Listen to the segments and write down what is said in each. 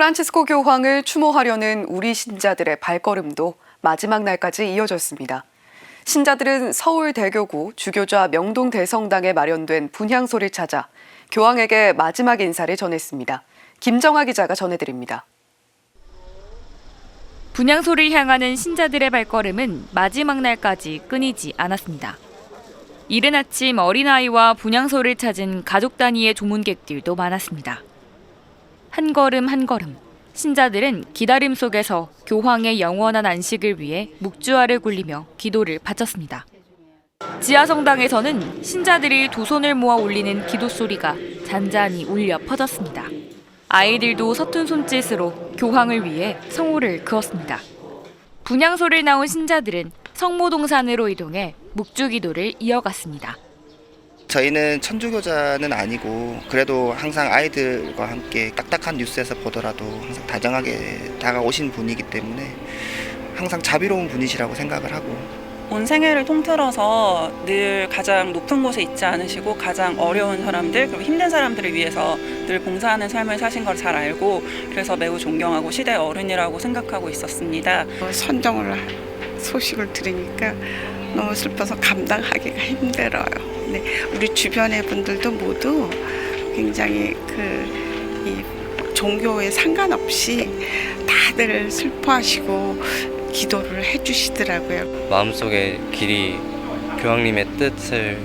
프란치스코 교황을 추모하려는 우리 신자들의 발걸음도 마지막 날까지 이어졌습니다. 신자들은 서울 대교구 주교좌 명동 대성당에 마련된 분향소를 찾아 교황에게 마지막 인사를 전했습니다. 김정아 기자가 전해드립니다. 분향소를 향하는 신자들의 발걸음은 마지막 날까지 끊이지 않았습니다. 이른 아침 어린아이와 분향소를 찾은 가족 단위의 조문객들도 많았습니다. 한 걸음 한 걸음 신자들은 기다림 속에서 교황의 영원한 안식을 위해 묵주화를 굴리며 기도를 바쳤습니다. 지하 성당에서는 신자들이 두 손을 모아 올리는 기도 소리가 잔잔히 울려 퍼졌습니다. 아이들도 서툰 손짓으로 교황을 위해 성호를 그었습니다. 분향소를 나온 신자들은 성모동산으로 이동해 묵주 기도를 이어갔습니다. 저희는 천주교자는 아니고 그래도 항상 아이들과 함께 딱딱한 뉴스에서 보더라도 항상 다정하게 다가오신 분이기 때문에 항상 자비로운 분이시라고 생각을 하고 온 생애를 통틀어서 늘 가장 높은 곳에 있지 않으시고 가장 어려운 사람들 그리고 힘든 사람들을 위해서 늘 봉사하는 삶을 사신 걸 잘 알고 그래서 매우 존경하고 시대 어른이라고 생각하고 있었습니다. 선정을 소식을 들으니까 너무 슬퍼서 감당하기가 힘들어요. 네, 우리 주변의 분들도 모두 굉장히 그 이 종교에 상관없이 다들 슬퍼하시고 기도를 해주시더라고요. 마음속에 길이 교황님의 뜻을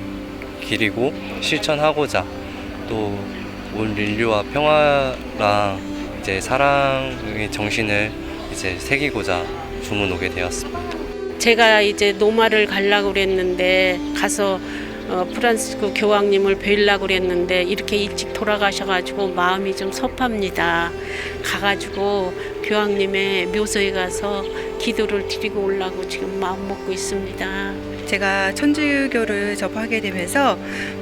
기리고 실천하고자 또 온 인류와 평화랑 이제 사랑의 정신을 이제 새기고자 주문 오게 되었습니다. 제가 이제 노마를 가려고 그랬는데 가서 어, 프란시스코 교황님을 뵈려고 그랬는데 이렇게 일찍 돌아가셔가지고 마음이 좀 섭합니다. 가가지고 교황님의 묘소에 가서 기도를 드리고 오려고 지금 마음 먹고 있습니다. 제가 천주교를 접하게 되면서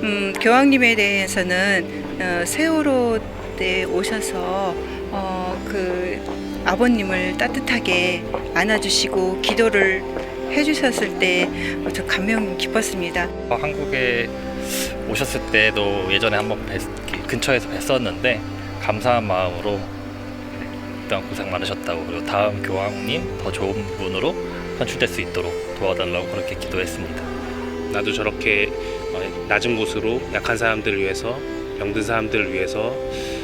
음, 교황님에 대해서는 어, 세월호 때 오셔서 어, 그 아버님을 따뜻하게 안아주시고 기도를 해주셨을 때 저 감명 깊었습니다. 어, 한국에 오셨을 때도 예전에 한번 뵀, 근처에서 뵀었는데 감사한 마음으로 일단 고생 많으셨다고 그리고 다음 교황님 더 좋은 분으로 선출될 수 있도록 도와달라고 그렇게 기도했습니다. 나도 저렇게 어, 낮은 곳으로 약한 사람들을 위해서 병든 사람들을 위해서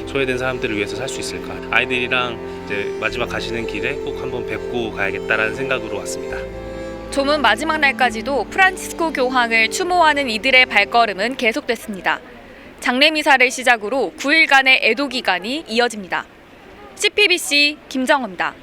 소외된 사람들을 위해서 살 수 있을까 아이들이랑 이제 마지막 가시는 길에 꼭 한번 뵙고 가야겠다라는 생각으로 왔습니다. 조문 마지막 날까지도 프란치스코 교황을 추모하는 이들의 발걸음은 계속됐습니다. 장례 미사를 시작으로 9일간의 애도 기간이 이어집니다. CPBC 김정호입니다.